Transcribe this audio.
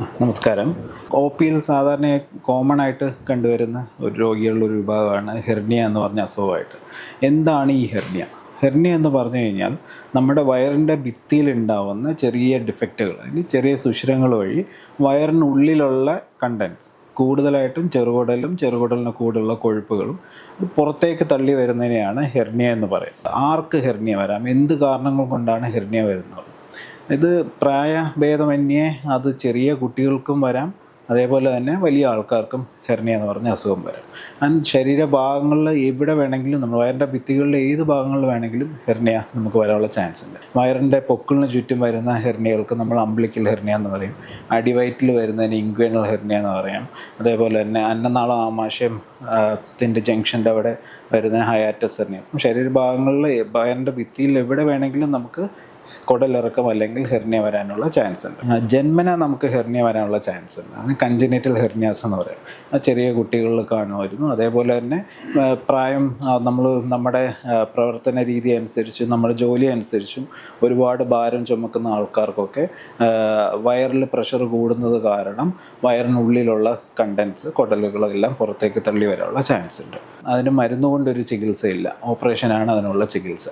നമസ്കാരം. ഒ പിയിൽ സാധാരണ കോമൺ ആയിട്ട് കണ്ടുവരുന്ന ഒരു രോഗികളുടെ ഒരു വിഭാഗമാണ് ഹെർണിയ എന്ന് പറഞ്ഞ അസുഖമായിട്ട്. എന്താണ് ഈ ഹെർണിയ? ഹെർണിയ എന്ന് പറഞ്ഞു കഴിഞ്ഞാൽ നമ്മുടെ വയറിന്റെ ഭിത്തിയിലുണ്ടാവുന്ന ചെറിയ ഡിഫക്റ്റുകൾ അല്ലെങ്കിൽ ചെറിയ സുഷിരങ്ങൾ വഴി വയറിനുള്ളിലുള്ള കണ്ടൻസ് കൂടുതലായിട്ടും ചെറുകുടലും ചെറുകുടലിന് കൂടുതലുള്ള കൊഴുപ്പുകളും പുറത്തേക്ക് തള്ളി വരുന്നതിനെയാണ് ഹെർണിയ എന്ന് പറയുന്നത്. ആർക്ക് ഹെർണിയ വരാം? എന്ത് കാരണങ്ങൾ കൊണ്ടാണ് ഹെർണിയ വരുന്നത്? ഇത് പ്രായഭേദമന്യേ അത് ചെറിയ കുട്ടികൾക്കും വരാം. അതേപോലെ തന്നെ വലിയ ആൾക്കാർക്കും ഹെർണിയ എന്ന് പറഞ്ഞ അസുഖം വരാം. ആൻഡ് ശരീരഭാഗങ്ങളിൽ എവിടെ വേണമെങ്കിലും നമ്മൾ വയറിന്റെ ഭിത്തികളിലെ ഏത് ഭാഗങ്ങളിൽ വേണമെങ്കിലും ഹെർണിയ നമുക്ക് വരാനുള്ള ചാൻസ് ഉണ്ട്. വയറിന്റെ പൊക്കിളിന് ചുറ്റും വരുന്ന ഹെർണിയകൾക്ക് നമ്മൾ അമ്പ്ലിക്കൽ ഹെർണിയ എന്ന് പറയും. അടിവയറ്റിൽ വരുന്നതിന് ഇൻക്വേണൽ ഹെർണിയ എന്ന് പറയാം. അതേപോലെ തന്നെ അന്നനാള ആമാശയം ത്തിന്റെ ജംഗ്ഷന്റെ അവിടെ വരുന്ന ഹയാറ്റസ് ഹെർണിയ. ശരീരഭാഗങ്ങളിൽ വയറിന്റെ ഭിത്തിയിൽ എവിടെ വേണമെങ്കിലും നമുക്ക് കുടലിറക്കം അല്ലെങ്കിൽ ഹെർണിയ വരാനുള്ള ചാൻസ് ഉണ്ട്. ആ, ജന്മന നമുക്ക് ഹെർണിയ വരാനുള്ള ചാൻസ് ഉണ്ട്. അതിന് കഞ്ചനിറ്റൽ ഹെർണിയാസ് എന്ന് പറയും അത് ചെറിയ കുട്ടികളിൽ കാണുമായിരുന്നു. അതേപോലെ തന്നെ പ്രായം നമ്മൾ നമ്മുടെ പ്രവർത്തന രീതി അനുസരിച്ചും നമ്മുടെ ജോലി അനുസരിച്ചും ഒരുപാട് ഭാരം ചുമക്കുന്ന ആൾക്കാർക്കൊക്കെ ആ, വയറിൽ പ്രഷർ കൂടുന്നത് കാരണം വയറിനുള്ളിലുള്ള കണ്ടൻസ് കുടലുകളെല്ലാം പുറത്തേക്ക് തള്ളി വരാനുള്ള ചാൻസ് ഉണ്ട്. അതിന് മരുന്നുകൊണ്ടൊരു ചികിത്സയില്ല. ഓപ്പറേഷനാണ് അതിനുള്ള ചികിത്സ.